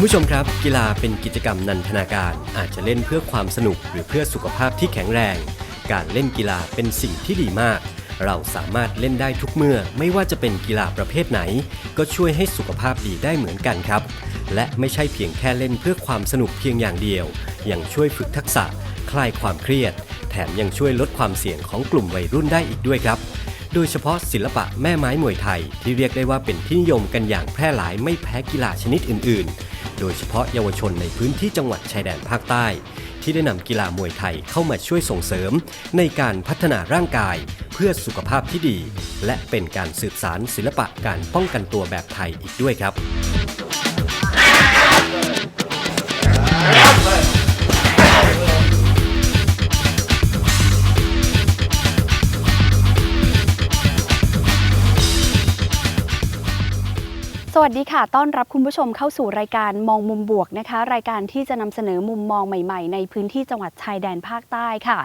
คุณผู้ชมครับ กีฬาเป็นกิจกรรมนันทนาการอาจจะเล่นเพื่อความสนุกหรือเพื่อสุขภาพที่แข็งแรง การเล่นกีฬาเป็นสิ่งที่ดีมาก เราสามารถเล่นได้ทุกเมื่อ ไม่ว่าจะเป็นกีฬาประเภทไหน ก็ช่วยให้สุขภาพดีได้เหมือนกันครับ และไม่ใช่เพียงแค่เล่นเพื่อความสนุกเพียงอย่างเดียว ยังช่วยฝึกทักษะ คลายความเครียด แถมยังช่วยลดความเสี่ยงของกลุ่มวัยรุ่นได้อีกด้วยครับโดยเฉพาะศิลปะแม่ไม้มวยไทยที่เรียกได้ว่าเป็นที่นิยมกันอย่างแพร่หลายไม่แพ้กีฬาชนิดอื่นๆ โดยเฉพาะเยาวชนในพื้นที่จังหวัดชายแดนภาคใต้ ที่ได้นำกีฬามวยไทยเข้ามาช่วยส่งเสริม ในการพัฒนาร่างกาย เพื่อสุขภาพที่ดี และเป็นการสืบสารศิลปะการป้องกันตัวแบบไทยอีกด้วยครับ วัสดีค่ะ ต้อนรับคุณผู้ชมเข้าสู่รายการมองมุมบวกนะคะ รายการที่จะนำเสนอมุมมองใหม่ๆ ในพื้นที่จังหวัดชายแดนภาคใต้ค่ะ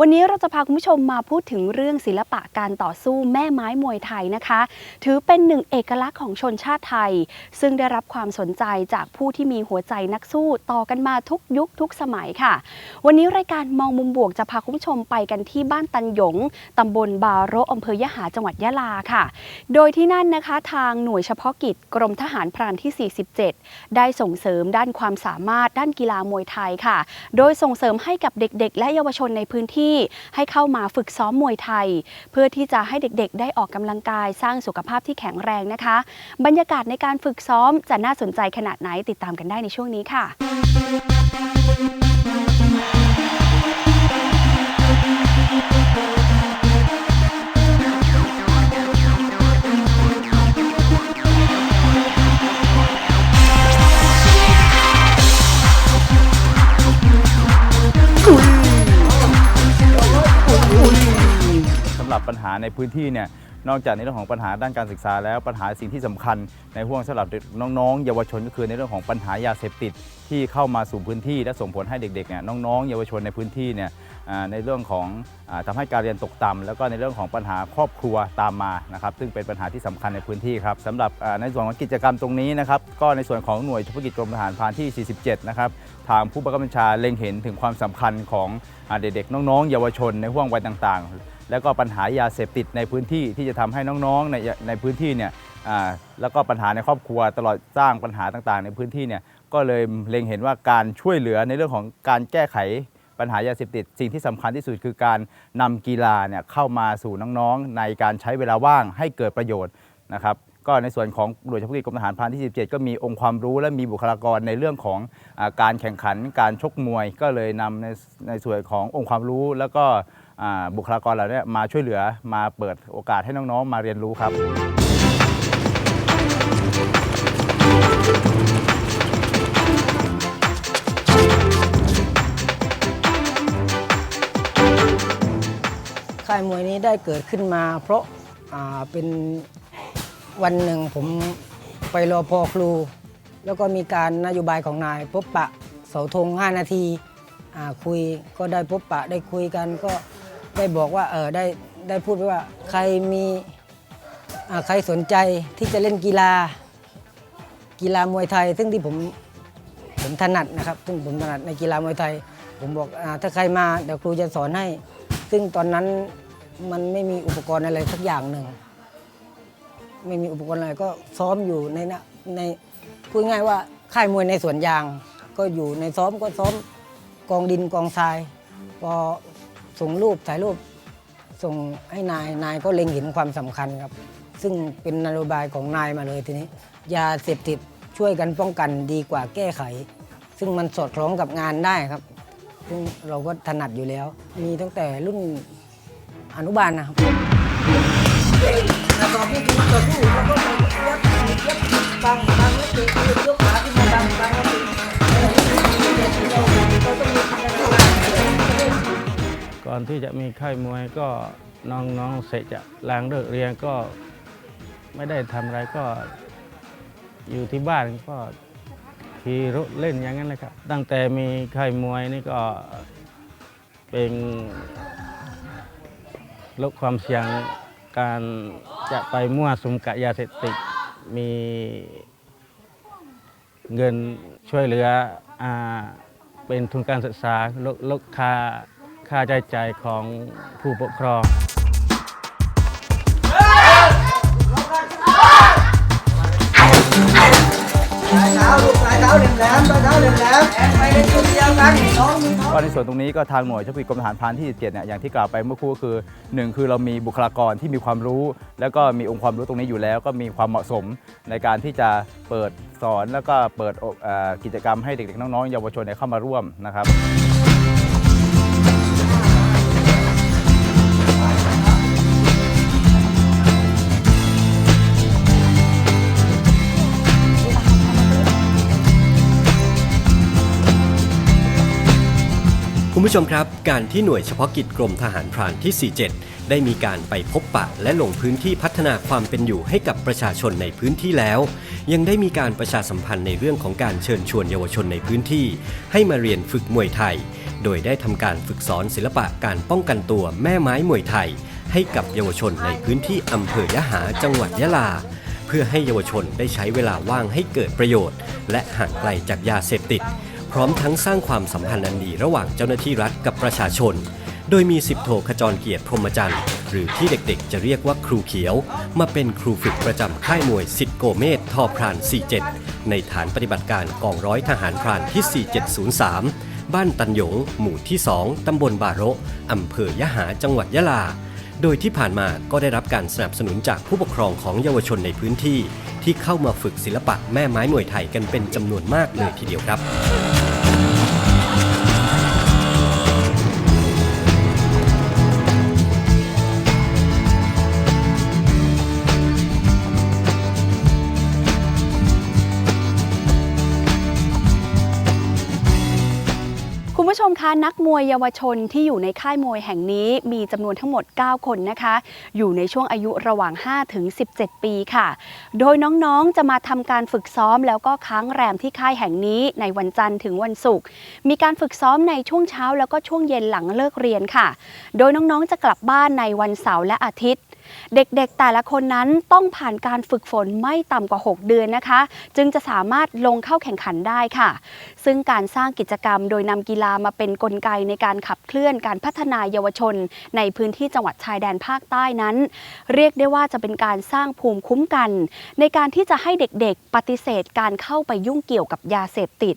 วันนี้เราจะพาคุณผู้ชมมาพูดถึงเรื่องศิลปะการต่อสู้แม่ไม้มวยไทยนะคะ ถือเป็นหนึ่งเอกลักษณ์ของชนชาติไทย ซึ่งได้รับความสนใจจากผู้ที่มีหัวใจนักสู้ต่อกันมาทุกยุคทุกสมัยค่ะ วันนี้รายการมองมุมบวกจะพาคุณผู้ชมไปกันที่บ้านตันหยงตำบลบาโระอำเภอยะหาจังหวัดยะลาค่ะ โดยที่นั่นนะคะ ทางหน่วยเฉพาะกิจกรรมทหารพรานที่ 47 ได้ส่งเสริมด้านความสามารถด้านกีฬามวยไทยค่ะ โดยส่งเสริมให้กับเด็กๆ และเยาวชนในพื้นที่ ให้เข้ามาฝึกซ้อมมวยไทย เพื่อที่จะให้เด็กๆ ได้ออกกำลังกายสร้างสุขภาพที่แข็งแรงนะคะ บรรยากาศในการฝึกซ้อมจะน่าสนใจขนาดไหนติดตามกันได้ในช่วงนี้ค่ะ หรับปัญหาในพื้นที่เนี่ยนอกจากในเรื่องของปัญหาด้านการศึกษาแล้วปัญหาสิ่งที่สำคัญ ในห่วงสำหรับน้องๆ เยาวชนก็คือในเรื่องของปัญหายาเสพติดที่เข้ามาสู่พื้นที่ และส่งผลให้เด็กๆเนี่ยน้องๆ เยาวชนในพื้นที่เนี่ยในเรื่องของอาทำให้การเรียนตกต่ำแล้วก็ในเรื่องของปัญหาครอบครัวตามมานะครับซึ่งเป็นปัญหาที่สำคัญในพื้นที่ครับสำหรับในส่วนของกิจกรรมตรงนี้นะครับก็ในส่วนของหน่วยเฉพาะกิจกรมทหารพรานที่ 47 นะครับทางผู้บังคับบัญชาเล็งเห็นถึงความสำคัญของเด็กๆน้องๆ เยาวชนในห่วงวัยต่างๆ แล้วก็ปัญหายาเสพติดในพื้นที่ที่จะทำให้น้องๆในในพื้นที่เนี่ยแล้วก็ปัญหาในครอบครัวตลอดสร้างปัญหาต่างๆ ในพื้นที่เนี่ยก็เลยเล็งเห็นว่าการช่วยเหลือในเรื่องของการแก้ไขปัญหายาเสพติดสิ่งที่สำคัญที่สุดคือการนำกีฬาเนี่ยเข้ามาสู่น้องๆ ในการใช้เวลาว่างให้เกิดประโยชน์นะครับก็ในส่วนของหน่วยเฉพาะกิจกรมทหารพรานที่ 17 ก็มีองค์ความรู้และมีบุคลากรในเรื่องของอการแข่งขันการชกมวย ก็เลยนำในในส่วนขององค์ความรู้แล้วก็ บุคลากรเหล่านี้มาช่วยเหลือมาเปิดโอกาสให้น้องๆ มาเรียนรู้ครับค่ายมวยนี้ได้เกิดขึ้นมา เพราะาเป็นวันหนึ่งผมไปรอพอครู แล้วก็มีการนโยบายของนายพบปะเสาธง 5 นาทีาคุยก็ได้พบปะได้คุยกันก็ ได้บอกว่าเออได้ได้พูดไปว่าใครมีใครสนใจที่จะเล่นกีฬา กีฬามวยไทย ซึ่งที่ผมผมถนัดนะครับ ซึ่งผมถนัดในกีฬามวยไทย ผมบอกอถ้าใครมาเดี๋ยวครูจะสอนให้ ซึ่งตอนนั้นมันไม่มีอุปกรณ์อะไรสักอย่างหนึ่ง ไม่มีอุปกรณ์อะไรก็ซ้อมอยู่ในนในพูดง่ายว่าค่ายมวยในสวนยาง ก็อยู่ในซ้อมก็ซ้อมกองดินกองทราย พอ ส่งรูปถ่ายรูปส่งให้นายนายก็เล็งเห็นความสำคัญครับ ซึ่งเป็นนโยบายของนายมาเลยทีนี้ ยาเสพติดช่วยกันป้องกันดีกว่าแก้ไข ซึ่งมันสอดคล้องกับงานได้ครับ ซึ่งเราก็ถนัดอยู่แล้ว มีตั้งแต่รุ่นอนุบาลนะครับต่อสู้ต่อสู้แล้วก็ยับยับบังบังแล้วเตะยกขาขึ้นมาบังบังแล้วเตะ อนที่จะมีค่ายมวยก็น้องๆเสร็จจากหลางเลิกเรียนก็ไม่ได้ทำอะไรก็อยู่ที่บ้านก็ขี่รถเล่นอย่างนั้นเลยครับ ตั้งแต่มีค่ายมวยนี่ก็เป็นลดความเสี่ยงการจะไปมั่วสุมกับยาเสพติดมีเงินช่วยเหลืออเป็นทุนการศึกษาลดลดค่า ค่าใช้จ่ายของผู้ปกครองก็ในส่วนตรงนี้ก็ทางหน่วยเฉพาะกิจกรมทหารพรานที่ 17 เนี่ย อย่างที่กล่าวไปเมื่อครู่ก็คือหนึ่งคือเรามีบุคลากรที่มีความรู้ แล้วก็มีองค์ความรู้ตรงนี้อยู่แล้ว ก็มีความเหมาะสมในการที่จะเปิดสอนแล้วก็เปิดกิจกรรมให้เด็กๆน้องๆเยาวชนเข้ามาร่วมนะครับ คุณผู้ชมครับ การที่หน่วยเฉพาะกิจกรมทหารพรานที่ 47 ได้มีการไปพบปะและลงพื้นที่พัฒนาความเป็นอยู่ให้กับประชาชนในพื้นที่แล้ว ยังได้มีการประชาสัมพันธ์ในเรื่องของการเชิญชวนเยาวชนในพื้นที่ ให้มาเรียนฝึกมวยไทย โดยได้ทำการฝึกสอนศิลปะการป้องกันตัวแม่ไม้มวยไทย ให้กับเยาวชนในพื้นที่อำเภอยะหาจังหวัดยะลา เพื่อให้เยาวชนได้ใช้เวลาว่างให้เกิดประโยชน์ และห่างไกลจากยาเสพติด พร้อมทั้งสร้างความสัมพันธ์อันดีระหว่างเจ้าหน้าที่รัฐกับประชาชน โดยมีสิบโทขจรเกียรติพรหมจันทร์หรือที่เด็กๆ จะเรียกว่าครูเขียว มาเป็นครูฝึกประจำค่ายมวยสิทธิโกเมธทอพราน 47 ในฐานปฏิบัติการกองร้อยทหารพรานที่ 4703 บ้านตันหยง หมู่ที่ 2 ตำบลบาโระอำเภอยะหาจังหวัดยะลา โดยที่ผ่านมาก็ได้รับการสนับสนุนจากผู้ปกครองของเยาวชนในพื้นที่ ที่เข้ามาฝึกศิลปะแม่ไม้มวยไทยกันเป็นจำนวนมากเลยทีเดียวครับ ผู้ชมคะนักมวยเยาวชนที่อยู่ในค่ายมวยแห่งนี้มีจำนวนทั้งหมด 9 คนนะคะ อยู่ในช่วงอายุระหว่าง 5 ถึง 17 ปีค่ะ โดยน้องๆจะมาทำการฝึกซ้อมแล้วก็ค้างแรมที่ค่ายแห่งนี้ในวันจันทร์ถึงวันศุกร์มีการฝึกซ้อมในช่วงเช้าแล้วก็ช่วงเย็นหลังเลิกเรียนค่ะ โดยน้องๆจะกลับบ้านในวันเสาร์และอาทิตย์ เด็กๆแต่ละคนนั้นต้องผ่านการฝึกฝนไม่ต่ำกว่า 6 เดือนนะคะ จึงจะสามารถลงเข้าแข่งขันได้ค่ะ ซึ่งการสร้างกิจกรรมโดยนำกีฬามาเป็นนกลไกในการขับเคลื่อนการพัฒนาเยาวชน ในพื้นที่จังหวัดชายแดนภาคใต้นั้น เรียกได้ว่าจะเป็นการสร้างภูมิคุ้มกัน ในการที่จะให้เด็กๆ ปฏิเสธการเข้าไปยุ่งเกี่ยวกับยาเสพติด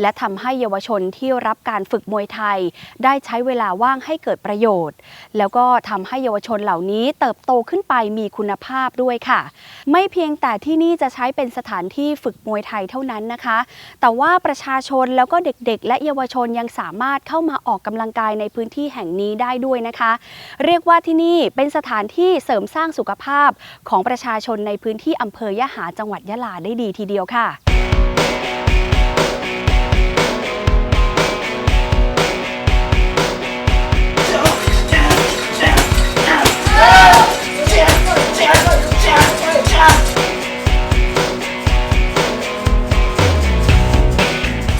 และทำให้เยาวชนที่รับการฝึกมวยไทย ได้ใช้เวลาว่างให้เกิดประโยชน์ แล้วก็ทำให้เยาวชนเหล่านี้เติบโตขึ้นไปมีคุณภาพด้วยค่ะ ไม่เพียงแต่ที่นี่จะใช้เป็นสถานที่ฝึกมวยไทยเท่านั้นนะคะ แต่ว่าประชาชนแล้วก็เด็กๆ และเยาวชนยังสามารถเข้ามาออกกำลังกายในพื้นที่แห่งนี้ได้ด้วยนะคะ เรียกว่าที่นี่เป็นสถานที่เสริมสร้างสุขภาพของประชาชนในพื้นที่อำเภอยะหาจังหวัดยะลาได้ดีทีเดียวค่ะ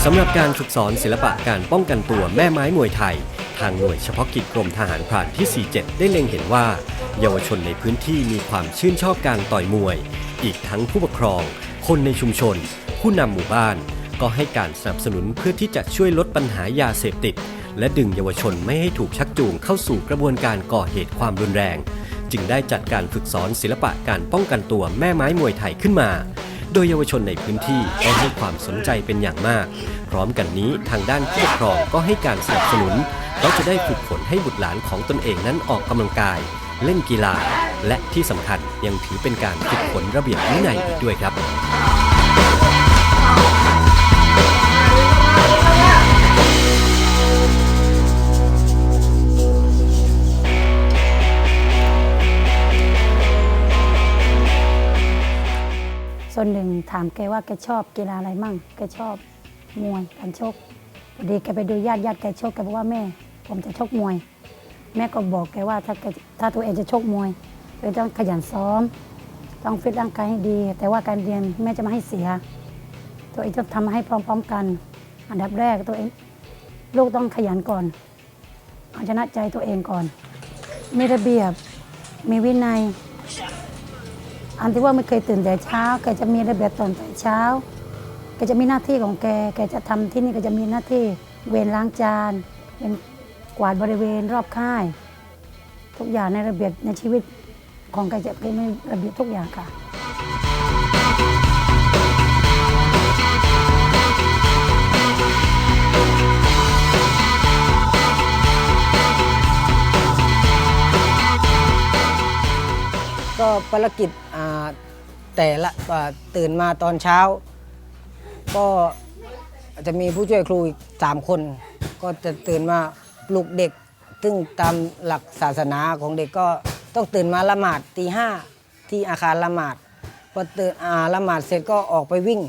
สำหรับการฝึกสอนศิลปะการป้องกันตัวแม่ไม้มวยไทย ทางหน่วยเฉพาะกิจกรมทหารพรานที่ 47 ได้เล็งเห็นว่า เยาวชนในพื้นที่มีความชื่นชอบการต่อยมวย อีกทั้งผู้ปกครอง คนในชุมชน ผู้นำหมู่บ้าน ก็ให้การสนับสนุนเพื่อที่จะช่วยลดปัญหายาเสพติด และดึงเยาวชนไม่ให้ถูกชักจูงเข้าสู่กระบวนการก่อเหตุความรุนแรง จึงได้จัดการฝึกสอนศิลปะการป้องกันตัวแม่ไม้มวยไทยขึ้นมา โดยเยาวชนในพื้นที่ได้ให้ความสนใจเป็นอย่างมาก พร้อมกันนี้ทางด้านผู้ปกครองก็ให้การสนับสนุนเพราะจะได้ฝึกฝนให้บุตรหลานของตนเองนั้นออกกำลังกาย เล่นกีฬา และที่สำคัญยังถือเป็นการฝึกฝนระเบียบวินัยอีกด้วยครับ ส่วนหนึ่งถามแกว่าแกชอบกีฬาอะไรมั่ง แกชอบมวยการชกพอดีแกไปดูญาติญาติแกชกแกบอกว่าแม่ ผมจะชกมวย แม่ก็บอกแกว่าถ้าแกถ้าตัวเองจะชกมวยตัวเองต้องขยันซ้อม ต้องฟิตร่างกายให้ดี แต่ว่าการเรียนแม่จะไม่ให้เสีย ตัวเองจะทำให้พร้อมๆกัน อันดับแรกตัวเองลูกต้องขยันก่อนเอาชนะใจตัวเองก่อน มีระเบียบ มีวินัย อันที่ว่าไม่เคยตื่นแต่เช้าแกจะมีระเบียบตอนแต่เช้าแกจะมีหน้าที่ของแกแกจะทำที่นี่ก็จะมีหน้าที่เวรล้างจานเป็นกวาดบริเวณรอบค่าย ทุกอย่างในระเบียบในชีวิตของแกจะเป็นระเบียบทุกอย่างค่ะก็ภารกิจอ่า แต่ละตื่นมาตอนเช้า ก็จะมีผู้ช่วยครูอีกสามคน ก็จะตื่นมาปลุกเด็ก ซึ่งตามหลักศาสนาของเด็กก็ต้องตื่นมาละหมาดตีห้าที่อาคารละหมาดพอตื่นอาละหมาดเสร็จก็ออกไปวิ่ง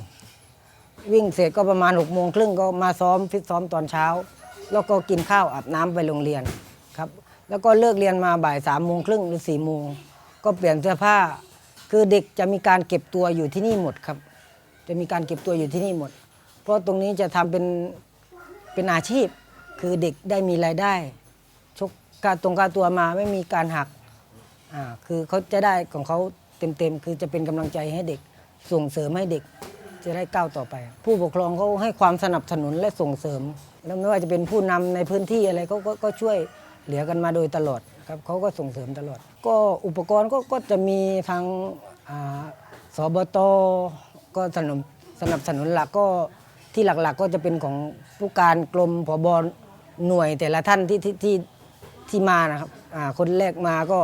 วิ่งเสร็จก็ประมาณ6กโมงครึ่งก็มาซ้อมฟิตซ้อมตอนเช้า แล้วก็กินข้าวอาบน้ำไปโรงเรียนครับ แล้วก็เลิกเรียนมาบ่ายสามโมงครึ่งหรือสี่โมงก็เปลี่ยนเสื้อผ้า คือเด็กจะมีการเก็บตัวอยู่ที่นี่หมดครับ จะมีการเก็บตัวอยู่ที่นี่หมด เพราะตรงนี้จะทำเป็นเป็นอาชีพ คือเด็กได้มีรายได้ ชกกาตรงกาตัวมาไม่มีการหักอ่าคือเขาจะได้ของเขาเต็มๆ คือจะเป็นกำลังใจให้เด็กส่งเสริมให้เด็กจะได้ก้าวต่อไป ผู้ปกครองเขาให้ความสนับสนุนและส่งเสริม แล้วไม่ว่าจะเป็นผู้นำในพื้นที่อะไรเขาก็ก็ช่วยเหลือกันมาโดยตลอด ครับเขาก็ส่งเสริมตลอด ก็อุปกรณ์ก็ก็จะมีทางสบตก็สนับสนับสนุนหลักก็ที่หลักๆ ก็จะเป็นของผู้การกรมผบหน่วยแต่ละท่านที่ที่ที่ที่มานะครับคนแรกมาก็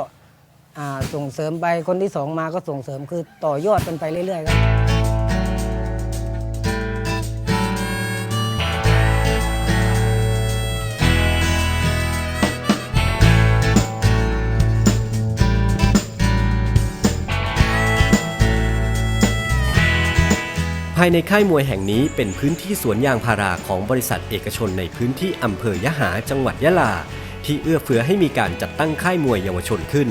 ส่งเสริมไปคนที่สองมาก็ส่งเสริมคือต่อยอดกันไปเรื่อยๆครับ ภายในค่ายมวยแห่งนี้เป็นพื้นที่สวนยางพาราของบริษัทเอกชนในพื้นที่อำเภอยะหาจังหวัดยะลา ที่เอื้อเฟื้อให้มีการจัดตั้งค่ายมวยเยาวชนขึ้น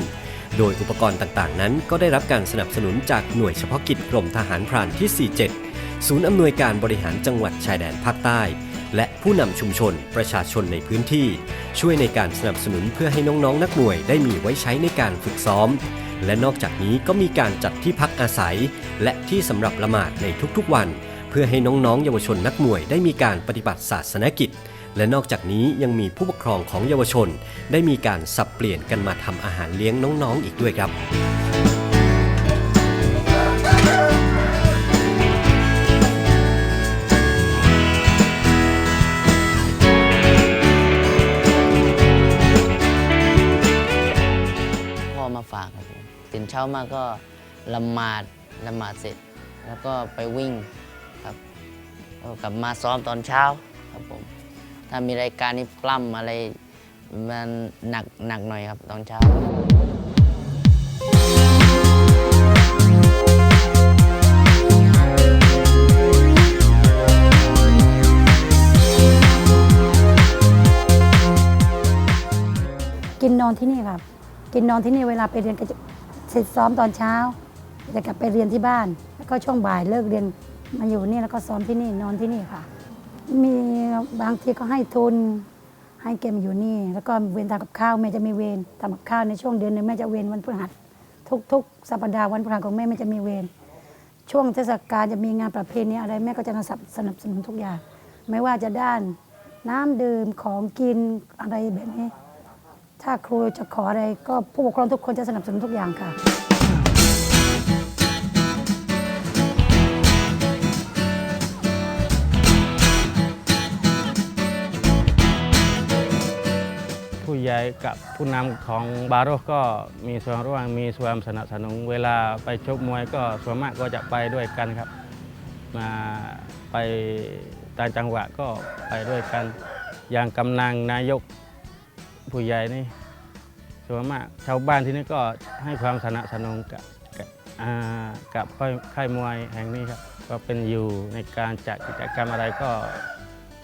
โดยอุปกรณ์ต่างๆ นั้นก็ได้รับการสนับสนุนจากหน่วยเฉพาะกิจกรมทหารพรานที่ 47 ศูนย์อำนวยการบริหารจังหวัดชายแดนภาคใต้ และผู้นำชุมชนประชาชนในพื้นที่ ช่วยในการสนับสนุนเพื่อให้น้องๆ นักมวยได้มีไว้ใช้ในการฝึกซ้อม และนอกจากนี้ก็มีการจัดที่พักอาศัย และที่สำหรับละหมาดในทุกๆวัน เพื่อให้น้องๆ เยาวชนนักมวยได้มีการปฏิบัติศาสนกิจ และนอกจากนี้ยังมีผู้ปกครองของเยาวชน ได้มีการสับเปลี่ยนกันมาทำอาหารเลี้ยงน้องๆอีกด้วยครับพ่อมาฝากครับผมตื่นเช้ามาก็ละหมาด ละหมาดเสร็จ แล้วก็ไปวิ่งครับก็กลับมาซ้อมตอนเช้าครับผมถ้ามีรายการนี้ปล้ำอะไรมันหนักหนักหน่อยครับตอนเช้า กินนอนที่นี่ครับ กินนอนที่นี่เวลาไปเรียนก็จะเสร็จซ้อมตอนเช้า จะกลับไปเรียนที่บ้าน แล้วก็ช่วงบ่ายเลิกเรียนมาอยู่นี่แล้วก็ซ้อมที่นี่นอนที่นี่ค่ะ มีบางทีก็ให้ทุนให้เกมอยู่นี่ แล้วก็เวรทำกับข้าวแม่จะมีเวรทำกับข้าวในช่วงเดือนหนึงแม่จะเวรวันพฤหัสทุกทุกสัปดาห์วันพฤหัสของแม่แม่จะมีเวรช่วงเทศกาลจะมีงานประเพณีอะไรแม่ก็จะสนับสนับสนุนทุกอย่าง ไม่ว่าจะด้านน้ำดื่มของกินอะไรแบบนี้ ถ้าครูจะขออะไรก็ผู้ปกครองทุกคนจะสนับสนุนทุกอย่างค่ะ ใหญ่กับผู้นำของบาโรก็มีส่วนร่วมมีส่วนสนับสนุนเวลาไปชกมวยก็ส่วนมากก็จะไปด้วยกันครับ มาไปต่างจังหวัดก็ไปด้วยกัน อย่างกำนังนายกผู้ใหญ่นี่ส่วนมากชาวบ้านที่นี่ก็ให้ความสนับสนุนกับกับอ่ากับค่ายค่ายมวยแห่งนี้ครับ ก็เป็นอยู่ในการจัดกิจกรรมอะไรก็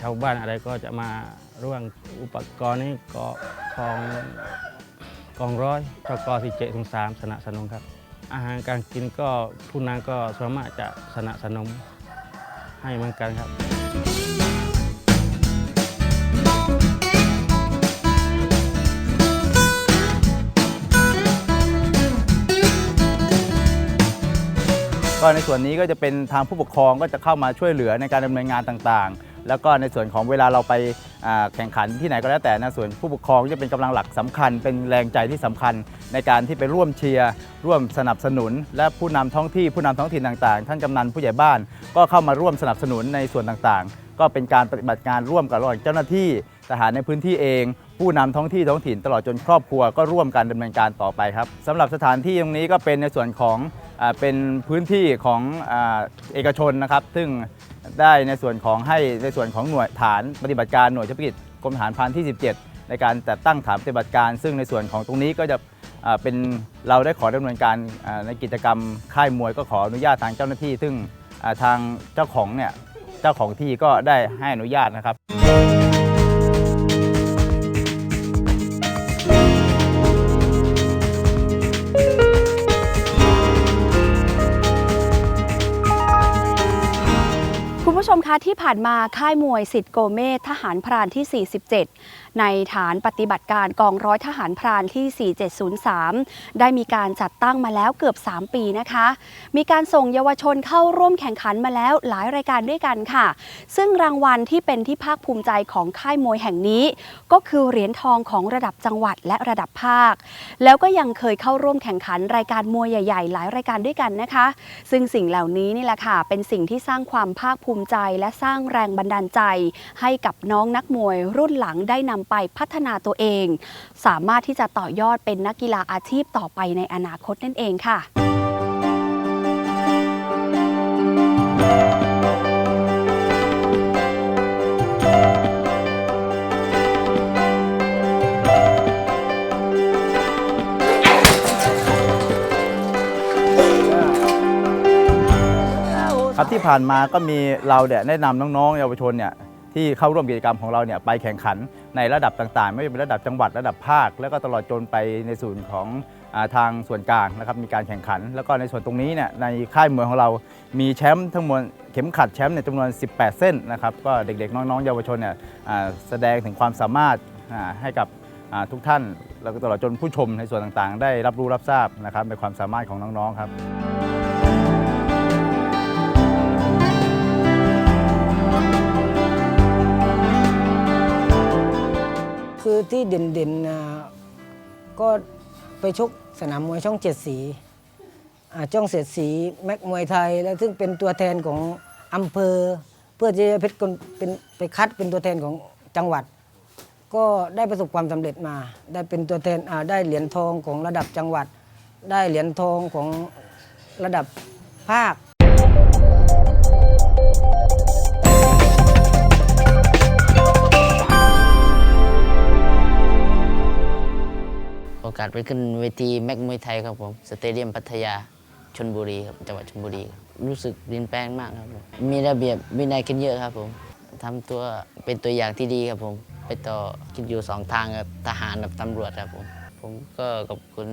ชาวบ้านอะไรก็จะมา ร่วมอุปกรณ์นี้ก็ของกองร้อยชกสี่เจ็ดถึงสามสนับสนุนครับ อาหารการกินก็ผู้นางก็สามารถจะสนับสนุนให้เหมือนกันครับ ก็ในส่วนนี้ก็จะเป็นทางผู้ปกครองก็จะเข้ามาช่วยเหลือในการดำเนินงานต่างๆ แล้วก็ในส่วนของเวลาเราไปแข่งขันที่ไหนก็แล้วแต่นะส่วนผู้ปกครองจะเป็นกำลังหลักสำคัญ เป็นแรงใจที่สำคัญ ในการที่ไปร่วมเชียร์ร่วมสนับสนุน และผู้นำท้องที่ผู้นำท้องถิ่นต่างๆ ท่านกำนันผู้ใหญ่บ้าน ก็เข้ามาร่วมสนับสนุนในส่วนต่างๆ ก็เป็นการปฏิบัติงานร่วมกับระหว่างเจ้าหน้าที่ทหารในพื้นที่เอง ผู้นำท้องที่ท้องถิ่นตลอดจนครอบครัวก็ร่วมกันดำเนินการต่อไปครับสำหรับสถานที่ตรงนี้ก็เป็นในส่วนของอเป็นพื้นที่ของอเอกชนนะครับ ซึ่ง ได้ในส่วนของให้ในส่วนของหน่วยฐานปฏิบัติการหน่วยเฉพาะกิจกรมทหารพรานที่ 17 ในการจัดตั้งฐานปฏิบัติการ ซึ่งในส่วนของตรงนี้ก็จะเป็นเราได้ขอดำเนินการในกิจกรรมค่ายมวยก็ขออนุญาตทางเจ้าหน้าที่ ซึ่งทางเจ้าของเนี่ยเจ้าของที่ก็ได้ให้อนุญาตนะครับ ที่ผ่านมาค่ายมวยสิทธิ์โกเมศทหารพรานที่ 47 ในฐานปฏิบัติการกองร้อยทหารพรานที่ 4703 ได้มีการจัดตั้งมาแล้วเกือบ 3 ปีนะคะ มีการส่งเยาวชนเข้าร่วมแข่งขันมาแล้วหลายรายการด้วยกันค่ะ ซึ่งรางวัลที่เป็นที่ภาคภูมิใจของค่ายมวยแห่งนี้ ก็คือเหรียญทองของระดับจังหวัดและระดับภาค แล้วก็ยังเคยเข้าร่วมแข่งขันรายการมวยใหญ่ ๆ หลายรายการด้วยกันนะคะ ซึ่งสิ่งเหล่านี้นี่แหละค่ะ เป็นสิ่งที่สร้างความภาคภูมิใจ และสร้างแรงบันดาลใจ ให้กับน้องนักมวยรุ่นหลังได้นำไปพัฒนาตัวเอง สามารถที่จะต่อยอดเป็นนักกีฬาอาชีพต่อไปในอนาคตนั่นเองค่ะครับที่ผ่านมาก็มีเราเนี่ยแนะนำน้องๆ เยาวชนเนี่ยที่เข้าร่วมกิจกรรมของเราเนี่ยไปแข่งขัน ในระดับต่างๆ ไม่ว่าจะเป็นระดับจังหวัดระดับภาค แล้วก็ตลอดจนไปในส่วนของอทางส่วนกลางนะครับมีการแข่งขัน แล้วก็ในส่วนตรงนี้เนี่ยในค่ายมวยของเรามีแชมป์ทั้งหมดเข็มขัดแชมป์เนี่ยจำนวน 18 เส้นนะครับก็เด็กๆ น้องๆ เยาวชนเนี่ยแสดงถึงความสามารถให้กับทุกท่าน แล้วก็ตลอดจนผู้ชมในส่วนต่างๆ ได้รับรู้รับทราบนะครับในความสามารถของน้องๆครับ คือที่เด่นๆก็ไปชกสนามมวยช่องเจ็ดสีช่องเจ็ดสีแม็กมวยไทย แล้วซึ่งเป็นตัวแทนของอำเภอ เพื่อจะเพชรเป็นไปคัดเป็นตัวแทนของจังหวัด ก็ได้ประสบความสำเร็จมา ได้เป็นตัวแทนได้เหรียญทองของระดับจังหวัด ได้เหรียญทองของระดับภาคาสไปขึ้นเวทีแม็กมวยไทยครับผมสเตเดียมพัทยาชนบุรีครับจังหวัดชนบุรีครับรู้สึกเปลี่ยนแปลงมากครับผมมีระเบียบวินัยขึ้นเยอะครับผมทำตัวเป็นตัวอย่างที่ดีครับผม ไปต่อคิดอยู่สองทางกับทหารกับตำรวจครับผมผมก็ขอบคุณ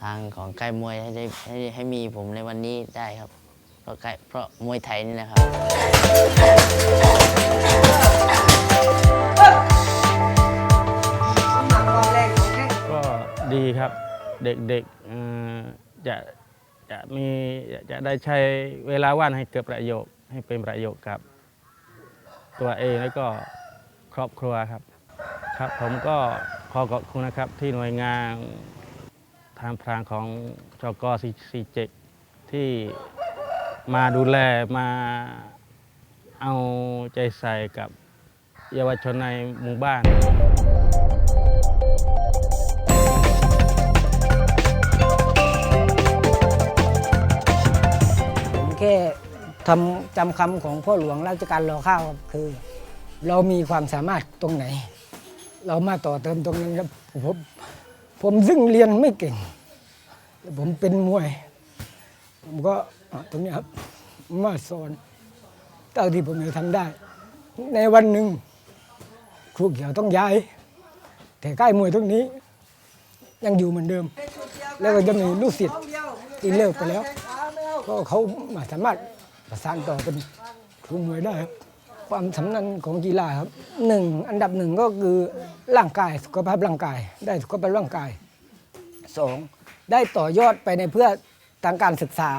ทางของค่ายมวยให้ได้ให้ให้มีผมในวันนี้ได้ครับ เพราะค่ายเพราะมวยไทยนี่แหละครับ ดีครับ เด็กๆจะจะมีจะได้ใช้เวลาว่างให้เกิดประโยชน์ให้เป็นประโยชน์กับ ตัวเองแล้วก็ครอบครัวครับครับ ผมก็ขอขอบคุณนะครับที่หน่วยงานทางพรางของจกซีเจที่มาดูแลมาเอาใจใส่กับเยาวชนในหมู่บ้าน แค่ทำจำคำของพ่อหลวงราชการรอข้าวครับคือ เรามีความสามารถตรงไหน เรามาต่อเติมตรงนั้นครับผมผมซึ่งเรียนไม่เก่ง ผมเป็นมวย ผมก็ตรงนี้ครับมาสอนเท่าที่ผมจะทำได้ ในวันหนึ่งครูเขียวต้องย้าย แต่ค่ายมวยตรงนี้ ยังอยู่เหมือนเดิม แล้วก็จะมีลูกศิษย์ที่เลิกไปแล้ว ก็เขาสามารถประสานต่อเป็นครูมวยได้ครับ ความสำคัญของกีฬาครับหนึ่งอันดับหนึ่งก็คือร่างกายสุขภาพร่างกาย ได้สุขภาพร่างกายสองได้ต่อยอดไปในเพื่อทางการศึกษา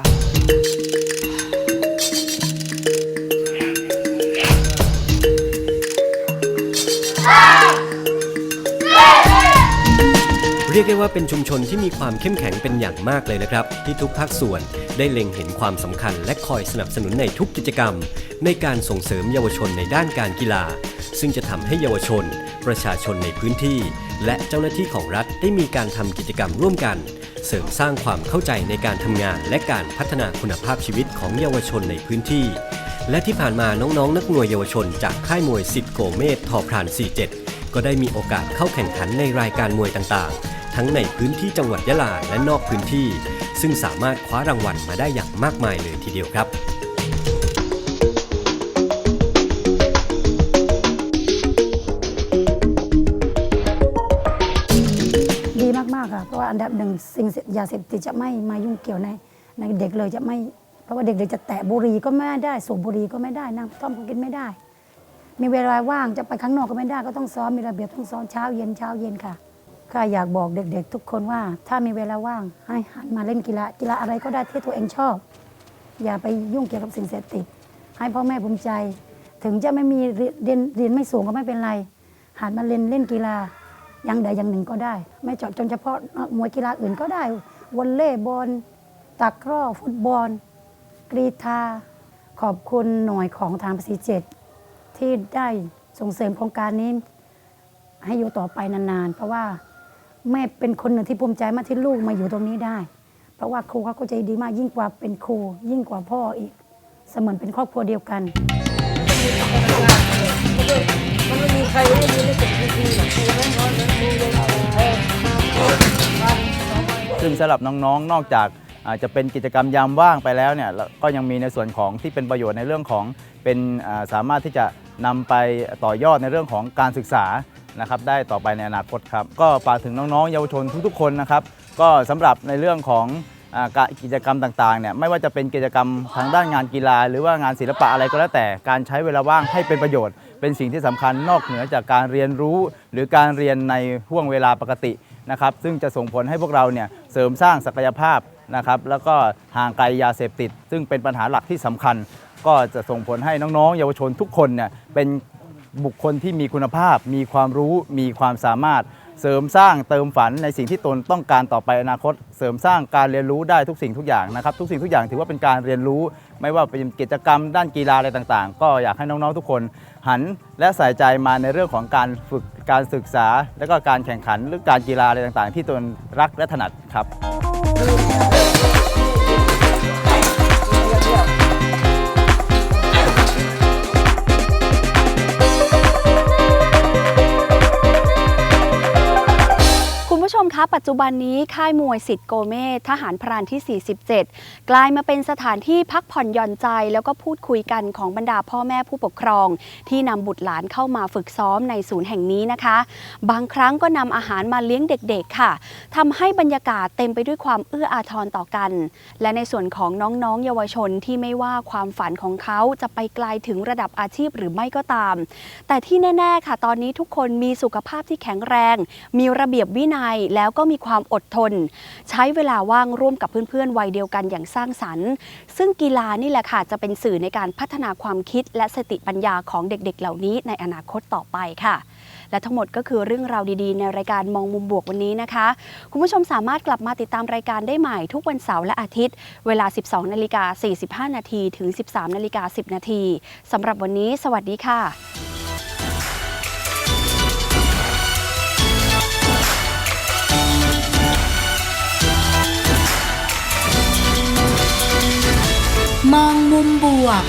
รียกได้ว่าเป็นชุมชนที่มีความเข้มแข็งเป็นอย่างมากเลยนะครับ ที่ทุกภาคส่วนได้เล็งเห็นความสำคัญ และคอยสนับสนุนในทุกกิจกรรม ในการส่งเสริมเยาวชนในด้านการกีฬา ซึ่งจะทำให้เยาวชน ประชาชนในพื้นที่ และเจ้าหน้าที่ของรัฐได้มีการทำกิจกรรมร่วมกัน เสริมสร้างความเข้าใจในการทำงาน และการพัฒนาคุณภาพชีวิตของเยาวชนในพื้นที่ และที่ผ่านมาน้องๆ นักมวยเยาวชน จากค่ายมวยสิทธิ์โกเมธทอพราน 47ก็ได้มีโอกาสเข้าแข่งขันในรายการมวยต่างๆ ทั้งในพื้นที่จังหวัดยะลาและนอกพื้นที่ ซึ่งสามารถคว้ารางวัลมาได้อย่างมากมายเลยทีเดียวครับดีมากๆค่ะเพราะว่าอันดับหนึ่งสิ่งเสพยาเสพติดจะไม่มายุ่งเกี่ยวในในเด็กเลยจะไม่ เพราะว่าเด็กๆจะแตะบุหรี่ก็ไม่ได้สูบบุหรี่ก็ไม่ได้นั่งต้อมก็กินไม่ได้ มีเวลาว่างจะไปข้างนอกก็ไม่ได้ก็ต้องซ้อมมีระเบียบต้องซ้อมเช้าเย็นเช้าเย็นค่ะ ก็อยากบอกเด็กๆ ทุกคนว่า ถ้ามีเวลาว่างให้หันมาเล่นกีฬากีฬาอะไรก็ได้ที่ตัวเองชอบ อย่าไปยุ่งเกี่ยวกับสิ่งเสพติด ให้พ่อแม่ภูมิใจ ถึงจะไม่มีเรียนเรียนไม่สูงก็ไม่เป็นไร หันมาเล่นเล่นกีฬาอย่างใดอย่างหนึ่งก็ได้ ไม่เจาะจงเฉพาะมวยกีฬาอื่นก็ได้วอลเลย์บอลตะกร้อฟุตบอลกรีธาขอบคุณหน่วยของทางภาษีเจ็ดที่ได้ส่งเสริมโครงการนี้ให้อยู่ต่อไปนานๆ เพราะว่า แม่เป็นคนหนึ่งที่ภูมิใจมากที่ลูกมาอยู่ตรงนี้ได้ เพราะว่าครูเขาก็ใจดีมากยิ่งกว่าเป็นครู ยิ่งกว่าพ่ออีก เสมือนเป็นครอบครัวเดียวกันมันไม่มีใครไม่มีได้เก่งจริงๆหรอกครูแม่งร้อนครูเลยเออพันสองพันซึ่งสำหรับน้องๆ นอกจากอาจะเป็นกิจกรรมยามว่างไปแล้วเนี่ยก็ยังมีในส่วนของที่เป็นประโยชน์ในเรื่องของเป็นสามารถที่จะนำไปต่อยอดในเรื่องของการศึกษา นะครับได้ต่อไปในอนาคตครับ ก็ฝากถึงน้องๆ เยาวชนทุกๆ คนนะครับ ก็สำหรับในเรื่องของการกิจกรรมต่างๆเนี่ยไม่ว่าจะเป็นกิจกรรมทางด้านงานกีฬา หรือว่างานศิลปะอะไรก็แล้วแต่การใช้เวลาว่างให้เป็นประโยชน์ เป็นสิ่งที่สำคัญนอกเหนือจากการเรียนรู้ หรือการเรียนในห่วงเวลาปกตินะครับซึ่งจะส่งผลให้พวกเราเนี่ยเสริมสร้างศักยภาพนะครับแล้วก็ห่างไกลยาเสพติด ซึ่งเป็นปัญหาหลักที่สำคัญ ก็จะส่งผลให้น้องๆ เยาวชนทุกคนเนี่ยเป็น บุคคลที่มีคุณภาพ มีความรู้ มีความสามารถ เสริมสร้างเติมฝันในสิ่งที่ตนต้องการต่อไปอนาคต เสริมสร้างการเรียนรู้ได้ทุกสิ่งทุกอย่างนะครับ ทุกสิ่งทุกอย่างถือว่าเป็นการเรียนรู้ ไม่ว่าเป็นกิจกรรมด้านกีฬาอะไรต่าง ๆ ก็อยากให้น้องๆทุกคน หันและใส่ใจมาในเรื่องของการฝึกการศึกษา และก็การแข่งขันหรือการกีฬาอะไรต่างๆ ที่ตนรักและถนัดครับ ปัจจุบันนี้ค่ายมวยสิทธิ์โกเมธทหารพรานที่ 47 กลายมาเป็นสถานที่พักผ่อนหย่อนใจ แล้วก็พูดคุยกันของบรรดาพ่อแม่ผู้ปกครอง ที่นำบุตรหลานเข้ามาฝึกซ้อมในศูนย์แห่งนี้นะคะ บางครั้งก็นำอาหารมาเลี้ยงเด็กๆค่ะทำให้บรรยากาศเต็มไปด้วยความเอื้ออาทรต่อกัน และในส่วนของน้องๆ เยาวชนที่ไม่ว่าความฝันของเขาจะไปไกลถึงระดับอาชีพหรือไม่ก็ตาม แต่ที่แน่ๆค่ะ ตอนนี้ทุกคนมีสุขภาพที่แข็งแรง มีระเบียบวินัยแล้วก็มีความอดทน ใช้เวลาว่างร่วมกับเพื่อนๆวัยเดียวกันอย่างสร้างสรรค์ ซึ่งกีฬานี่แหละค่ะจะเป็นสื่อในการพัฒนาความคิดและสติปัญญาของเด็กๆ เหล่านี้ในอนาคตต่อไปค่ะ และทั้งหมดก็คือเรื่องราวดีๆ ในรายการมองมุมบวกวันนี้นะคะ คุณผู้ชมสามารถกลับมาติดตามรายการได้ใหม่ทุกวันเสาร์และอาทิตย์ เวลา 12นาฬิกา45นาทีถึง 13นาฬิกา10นาทีสำหรับวันนี้ สวัสดีค่ะ มองมุมบวก